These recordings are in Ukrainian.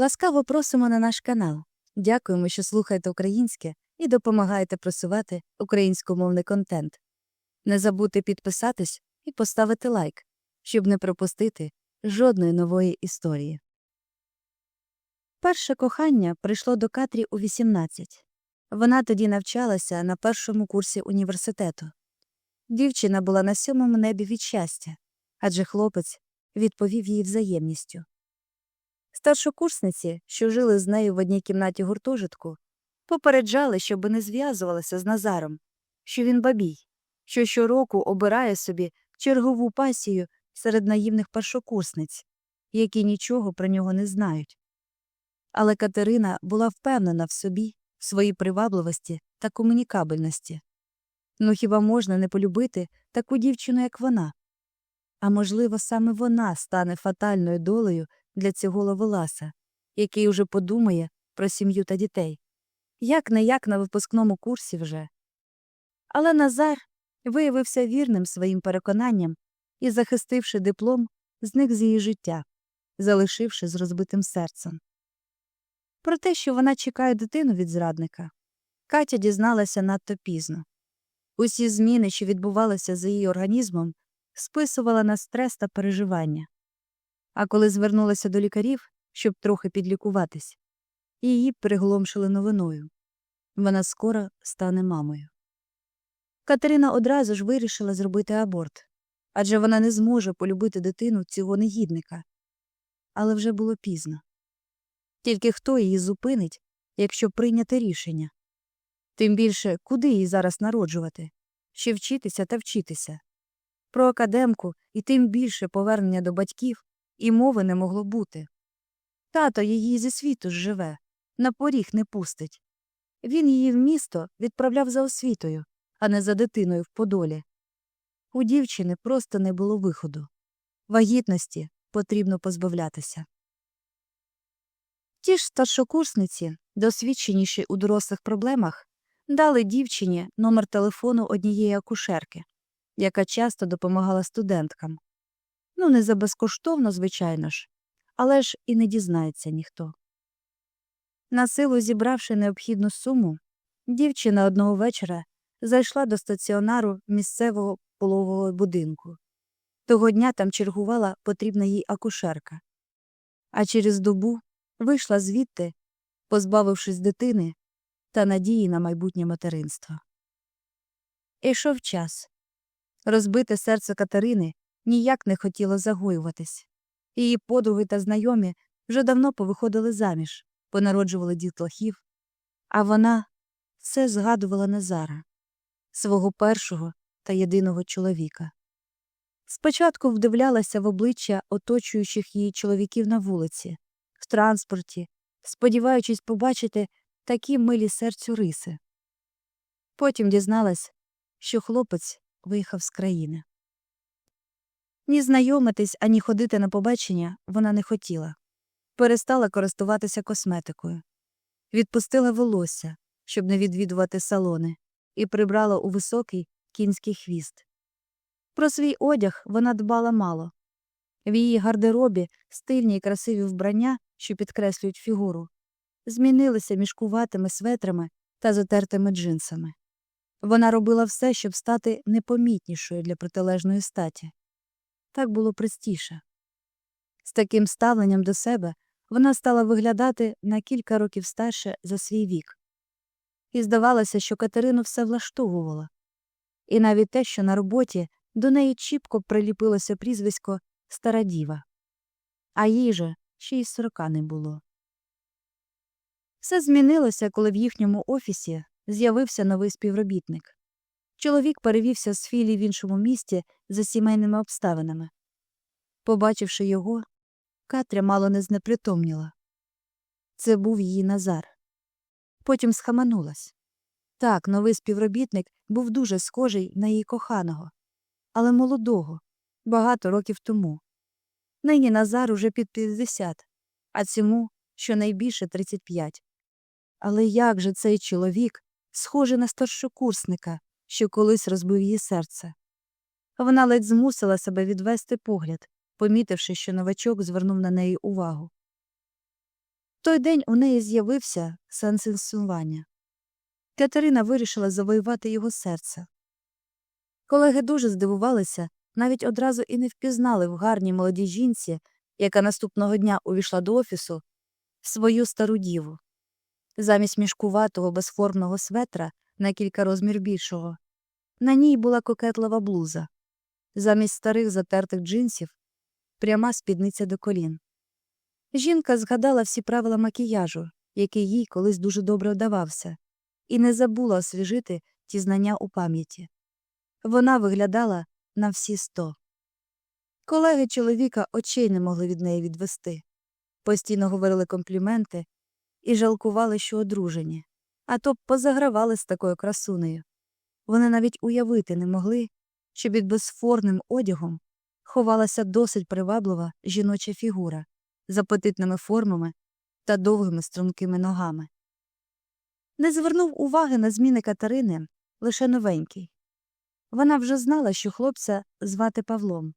Ласкаво просимо на наш канал. Дякуємо, що слухаєте українське і допомагаєте просувати українськомовний контент. Не забудьте підписатись і поставити лайк, щоб не пропустити жодної нової історії. Перше кохання прийшло до Катрі у 18. Вона тоді навчалася на першому курсі університету. Дівчина була на сьомому небі від щастя, адже хлопець відповів їй взаємністю. Старшокурсниці, що жили з нею в одній кімнаті гуртожитку, попереджали, щоби не зв'язувалася з Назаром, що він бабій, що щороку обирає собі чергову пасію серед наївних першокурсниць, які нічого про нього не знають. Але Катерина була впевнена в собі, в своїй привабливості та комунікабельності. Ну хіба можна не полюбити таку дівчину, як вона? А можливо, саме вона стане фатальною долею для цього ловеласа, який уже подумає про сім'ю та дітей. Як не як на випускному курсі вже. Але Назар виявився вірним своїм переконанням і, захистивши диплом, зник з її життя, залишивши з розбитим серцем. Про те, що вона чекає дитину від зрадника, Катя дізналася надто пізно. Усі зміни, що відбувалися за її організмом, списувала на стрес та переживання. А коли звернулася до лікарів, щоб трохи підлікуватись, її пригломшили новиною вона скоро стане мамою. Катерина одразу ж вирішила зробити аборт адже вона не зможе полюбити дитину цього негідника. Але вже було пізно. Тільки хто її зупинить, якщо прийняти рішення? Тим більше, куди їй зараз народжувати? Ще вчитися та вчитися. Про академку і тим більше повернення до батьків і мови не могло бути. Тато її зі світу живе, на поріг не пустить. Він її в місто відправляв за освітою, а не за дитиною в Подолі. У дівчини просто не було виходу. Вагітності потрібно позбавлятися. Ті ж старшокурсниці, досвідченіші у дорослих проблемах, дали дівчині номер телефону однієї акушерки, яка часто допомагала студенткам. Ну, не за безкоштовно, звичайно ж, але ж і не дізнається ніхто. Насилу зібравши необхідну суму, дівчина одного вечора зайшла до стаціонару місцевого пологового будинку. Того дня там чергувала потрібна їй акушерка. А через добу вийшла звідти, позбавившись дитини та надії на майбутнє материнство. Ішов час. Розбите серце Катерини ніяк не хотіло загоюватись. Її подруги та знайомі вже давно повиходили заміж, понароджували дітлахів, а вона все згадувала Назара, свого першого та єдиного чоловіка. Спочатку вдивлялася в обличчя оточуючих її чоловіків на вулиці, в транспорті, сподіваючись побачити такі милі серцю риси. Потім дізналась, що хлопець виїхав з країни. Ні знайомитись, ані ходити на побачення вона не хотіла. Перестала користуватися косметикою. Відпустила волосся, щоб не відвідувати салони, і прибрала у високий кінський хвіст. Про свій одяг вона дбала мало. В її гардеробі стильні й красиві вбрання, що підкреслюють фігуру, змінилися мішкуватими светрами та затертими джинсами. Вона робила все, щоб стати непомітнішою для протилежної статі. Так було простіше. З таким ставленням до себе вона стала виглядати на кілька років старше за свій вік. І здавалося, що Катерину все влаштовувало. І навіть те, що на роботі до неї чіпко приліпилося прізвисько Стара діва. А їй же ще й сорока не було. Все змінилося, коли в їхньому офісі з'явився новий співробітник. Чоловік перевівся з філії в іншому місті за сімейними обставинами. Побачивши його, Катря мало не знепритомніла. Це був її Назар. Потім схаменулась. Так, новий співробітник був дуже схожий на її коханого, але молодого, багато років тому. Нині Назар уже під 50, а цьому щонайбільше 35. Але як же цей чоловік схожий на старшокурсника, що колись розбив її серце? Вона ледь змусила себе відвести погляд, помітивши, що новачок звернув на неї увагу. той день у неї з'явився сенс існування. Катерина вирішила завоювати його серце. Колеги дуже здивувалися, навіть одразу і не впізнали в гарній молодій жінці, яка наступного дня увійшла до офісу, свою стару діву. Замість мішкуватого безформного светра на кілька розмір більшого. На ній була кокетлива блуза. Замість старих затертих джинсів пряма спідниця до колін. Жінка згадала всі правила макіяжу, який їй колись дуже добре вдавався, і не забула освіжити ті знання у пам'яті. Вона виглядала на всі сто. Колеги чоловіка очей не могли від неї відвести, постійно говорили компліменти і жалкували, що одружені, а то б позагравали з такою красунею. Вони навіть уявити не могли, що під безформним одягом ховалася досить приваблива жіноча фігура з апетитними формами та довгими стрункими ногами. Не звернув уваги на зміни Катерини лише новенький. Вона вже знала, що хлопця звати Павлом,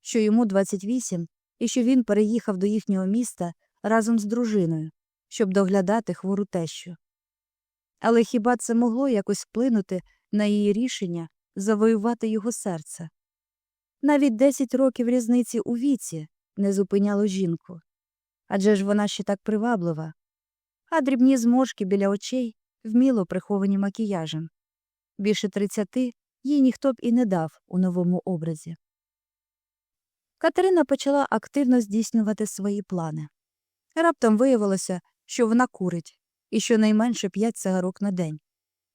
що йому 28 і що він переїхав до їхнього міста разом з дружиною, щоб доглядати хвору тещу. Але хіба це могло якось вплинути на її рішення завоювати його серце? Навіть 10 років різниці у віці не зупиняло жінку. Адже ж вона ще так приваблива, а дрібні зморшки біля очей вміло приховані макіяжем. Більше тридцяти їй ніхто б і не дав у новому образі. Катерина почала активно здійснювати свої плани. Раптом виявилося, що вона курить і щонайменше п'ять цигарок на день,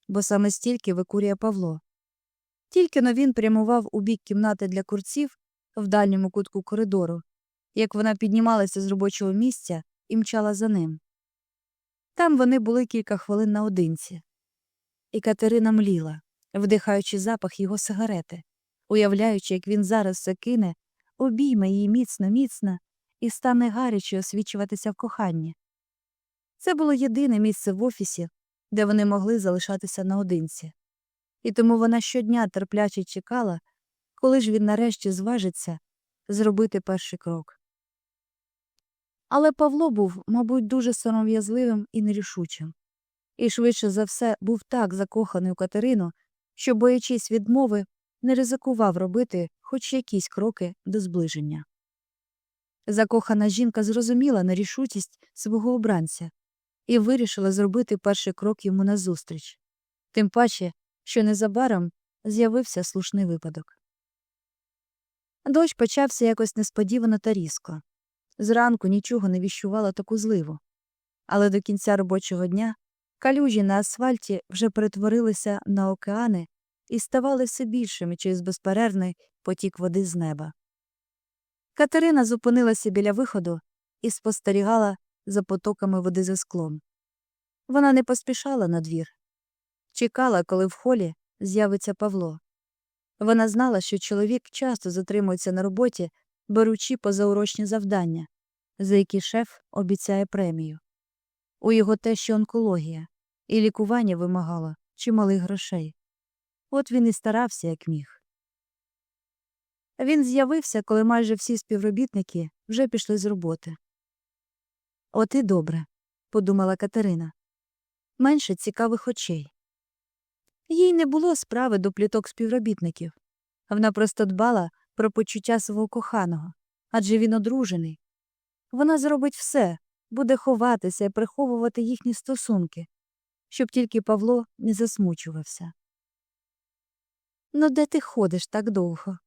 бо саме стільки викурює Павло. Тільки но він прямував у бік кімнати для курців в дальньому кутку коридору, як вона піднімалася з робочого місця і мчала за ним. Там вони були кілька хвилин наодинці. І Катерина мліла, вдихаючи запах його сигарети, уявляючи, як він зараз все кине, обійме її міцно, міцно і стане гаряче освічуватися в коханні. Це було єдине місце в офісі, де вони могли залишатися наодинці. І тому вона щодня терпляче чекала, коли ж він нарешті зважиться зробити перший крок. Але Павло був, мабуть, дуже сором'язливим і нерішучим, і швидше за все був так закоханий у Катерину, що, боячись відмови, не ризикував робити хоч якісь кроки до зближення. Закохана жінка зрозуміла нерішучість свого обранця і вирішила зробити перший крок йому назустріч, тим паче, що незабаром з'явився слушний випадок. Дощ почався якось несподівано та різко. Зранку нічого не віщувало таку зливу. Але до кінця робочого дня калюжі на асфальті вже перетворилися на океани і ставали все більшими через безперервний потік води з неба. Катерина зупинилася біля виходу і спостерігала за потоками води за склом. Вона не поспішала на двір. Чекала, коли в холі з'явиться Павло. Вона знала, що чоловік часто затримується на роботі беручи позаурочні завдання, за які шеф обіцяє премію. У його тещі онкологія, і лікування вимагало чималих грошей. От він і старався, як міг. Він з'явився, коли майже всі співробітники вже пішли з роботи. От і добре, подумала Катерина. Менше цікавих очей. Їй не було справи до пліток співробітників. Вона просто дбала про почуття свого коханого адже він одружений. Вона зробить все, буде ховатися і приховувати їхні стосунки, щоб тільки Павло не засмучувався. Ну, де ти ходиш так довго?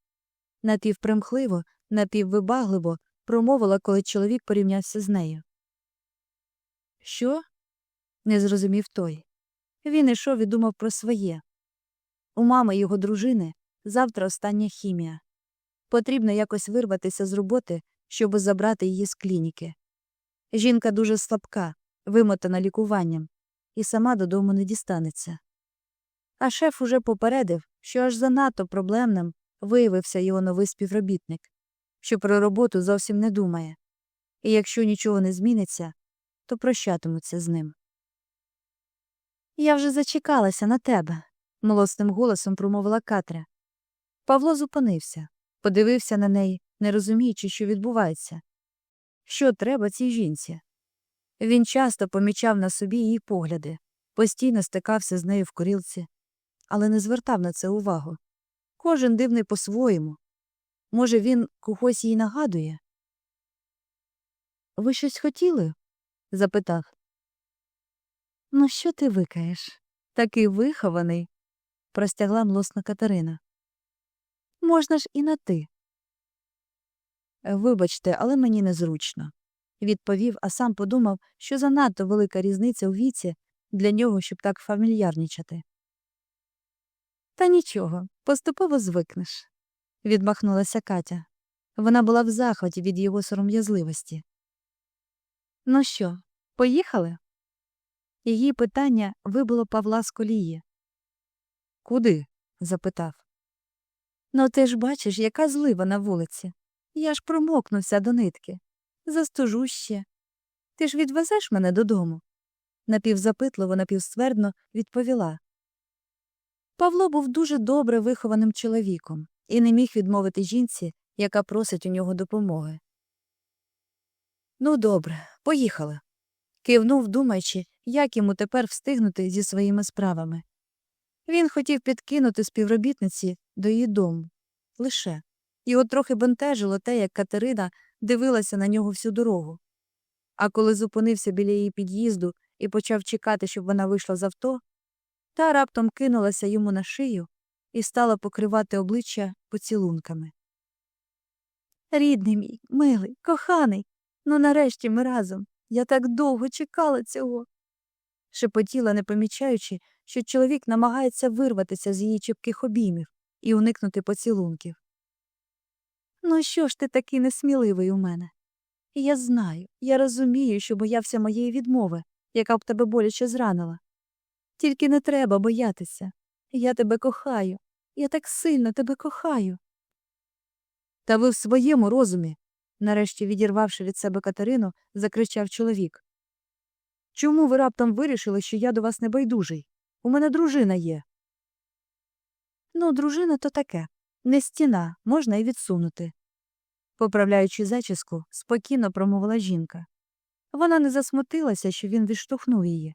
напівпримхливо, напіввибагливо промовила, коли чоловік порівнявся з нею. Що? не зрозумів той. Він ішов і думав про своє. У мами його дружини завтра остання хімія. Потрібно якось вирватися з роботи, щоб забрати її з клініки. Жінка дуже слабка, вимотана лікуванням, і сама додому не дістанеться. А шеф уже попередив, що аж занадто проблемним виявився його новий співробітник, що про роботу зовсім не думає, і якщо нічого не зміниться, то прощатимуться з ним. Я вже зачекалася на тебе, млосним голосом промовила Катря. Павло зупинився подивився на неї, не розуміючи, що відбувається. Що треба цій жінці? Він часто помічав на собі її погляди, постійно стикався з нею в курілці, але не звертав на це увагу. Кожен дивний по-своєму. Може, він когось їй нагадує? Ви щось хотіли? Запитав. Ну, що ти викаєш? Такий вихований, простягла млосно Катерина. Можна ж і на ти. Вибачте, але мені незручно, відповів, а сам подумав, що занадто велика різниця у віці для нього, щоб так фамільярнічати. Та нічого, поступово звикнеш, відмахнулася Катя. Вона була в захваті від його сором'язливості. Ну що, поїхали? Її питання вибило Павла з колії. Куди? запитав. Ну, ти ж бачиш, яка злива на вулиці. Я ж промокнувся до нитки. Застужу ще. Ти ж відвезеш мене додому? напівзапитливо, напівствердно відповіла. Павло був дуже добре вихованим чоловіком і не міг відмовити жінці, яка просить у нього допомоги. Ну, добре, поїхали. Кивнув, думаючи, як йому тепер встигнути зі своїми справами. Він хотів підкинути співробітниці до її дому. Лише. Його трохи бентежило те, як Катерина дивилася на нього всю дорогу. А коли зупинився біля її під'їзду і почав чекати, щоб вона вийшла з авто, та раптом кинулася йому на шию і стала покривати обличчя поцілунками. Рідний мій, милий, коханий, ну нарешті ми разом. Я так довго чекала цього. шепотіла, не помічаючи, що чоловік намагається вирватися з її чіпких обіймів і уникнути поцілунків. Ну що ж ти такий несміливий у мене? Я знаю, я розумію, що боявся моєї відмови, яка б тебе боляче зранила. Тільки не треба боятися. Я тебе кохаю. Я так сильно тебе кохаю. Та ви в своєму розумі, нарешті відірвавши від себе Катерину, закричав чоловік. Чому ви раптом вирішили, що я до вас не байдужий? У мене дружина є. Ну, дружина то таке. Не стіна, можна й відсунути. Поправляючи зачіску, спокійно промовила жінка. Вона не засмутилася, що він відштовхнув її.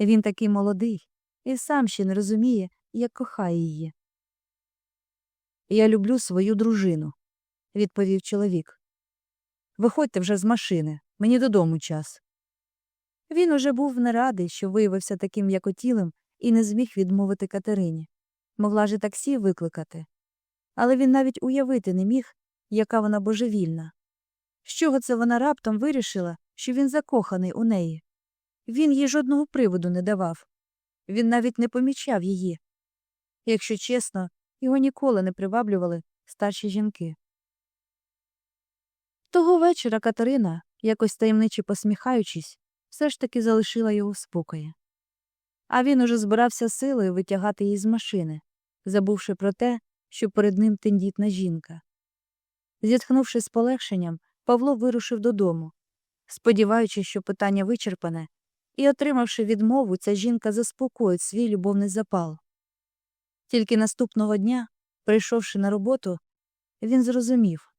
Він такий молодий і сам ще не розуміє, як кохає її. Я люблю свою дружину, відповів чоловік. Виходьте вже з машини, мені додому час. Він уже був не радий, що виявився таким м'якотілим і не зміг відмовити Катерині. Могла ж і таксі викликати. Але він навіть уявити не міг, яка вона божевільна. З чого це вона раптом вирішила, що він закоханий у неї? Він їй жодного приводу не давав. Він навіть не помічав її. Якщо чесно, його ніколи не приваблювали старші жінки. Того вечора Катерина, якось таємниче посміхаючись, все ж таки залишила його в спокої. А він уже збирався силою витягати її з машини, забувши про те, що перед ним тендітна жінка. Зітхнувши з полегшенням, Павло вирушив додому, сподіваючись, що питання вичерпане, і, отримавши відмову, ця жінка заспокоїть свій любовний запал. Тільки наступного дня, прийшовши на роботу, він зрозумів,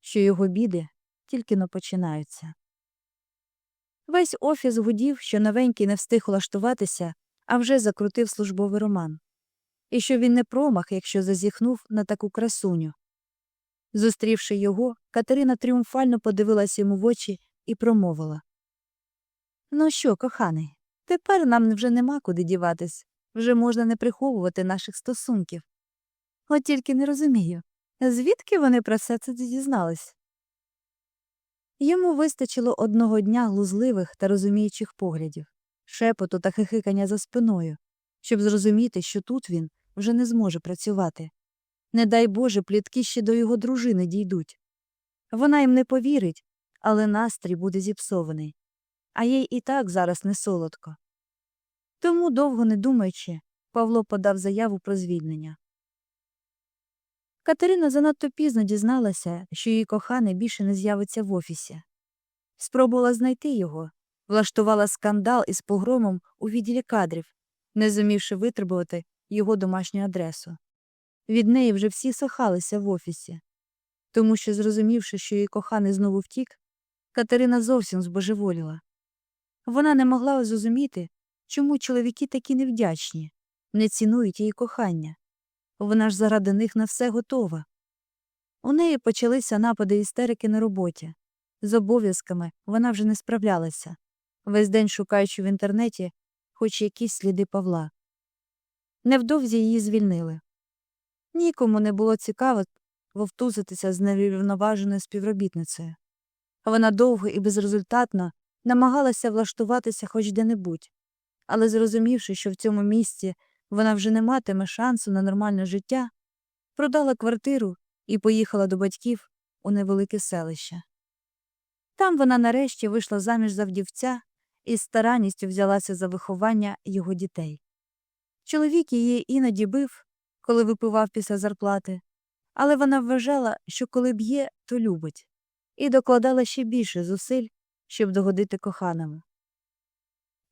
що його біди тільки но починаються. Весь офіс гудів, що новенький не встиг влаштуватися, а вже закрутив службовий роман. І що він не промах, якщо зазіхнув на таку красуню. Зустрівши його, Катерина тріумфально подивилась йому в очі і промовила Ну що, коханий, тепер нам вже нема куди діватись, вже можна не приховувати наших стосунків. От тільки не розумію, звідки вони про все це дізнались? Йому вистачило одного дня глузливих та розуміючих поглядів, шепоту та хихикання за спиною, щоб зрозуміти, що тут він вже не зможе працювати. Не дай Боже, плітки ще до його дружини дійдуть. Вона їм не повірить, але настрій буде зіпсований. А їй і так зараз не солодко. Тому, довго не думаючи, Павло подав заяву про звільнення. Катерина занадто пізно дізналася, що її коханий більше не з'явиться в офісі. Спробувала знайти його, влаштувала скандал із погромом у відділі кадрів, не зумівши витребувати його домашню адресу. Від неї вже всі сохалися в офісі. Тому що, зрозумівши, що її коханий знову втік, Катерина зовсім збожеволіла. Вона не могла зрозуміти, чому чоловіки такі невдячні, не цінують її кохання. Вона ж заради них на все готова. У неї почалися напади істерики на роботі. З обов'язками вона вже не справлялася, весь день шукаючи в інтернеті хоч якісь сліди Павла. Невдовзі її звільнили. Нікому не було цікаво вовтузитися з неврівноваженою співробітницею. Вона довго і безрезультатно намагалася влаштуватися хоч де-небудь, але зрозумівши, що в цьому місці вона вже не матиме шансу на нормальне життя, продала квартиру і поїхала до батьків у невелике селище. Там вона нарешті вийшла заміж за вдівця і з старанністю взялася за виховання його дітей. Чоловік її іноді бив, коли випивав після зарплати, але вона вважала, що коли б'є, то любить, і докладала ще більше зусиль, щоб догодити коханому.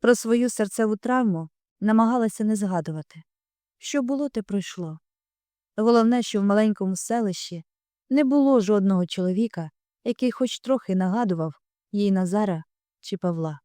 Про свою серцеву травму намагалася не згадувати. Що було, те пройшло. Головне, що в маленькому селищі не було жодного чоловіка, який хоч трохи нагадував їй Назара чи Павла.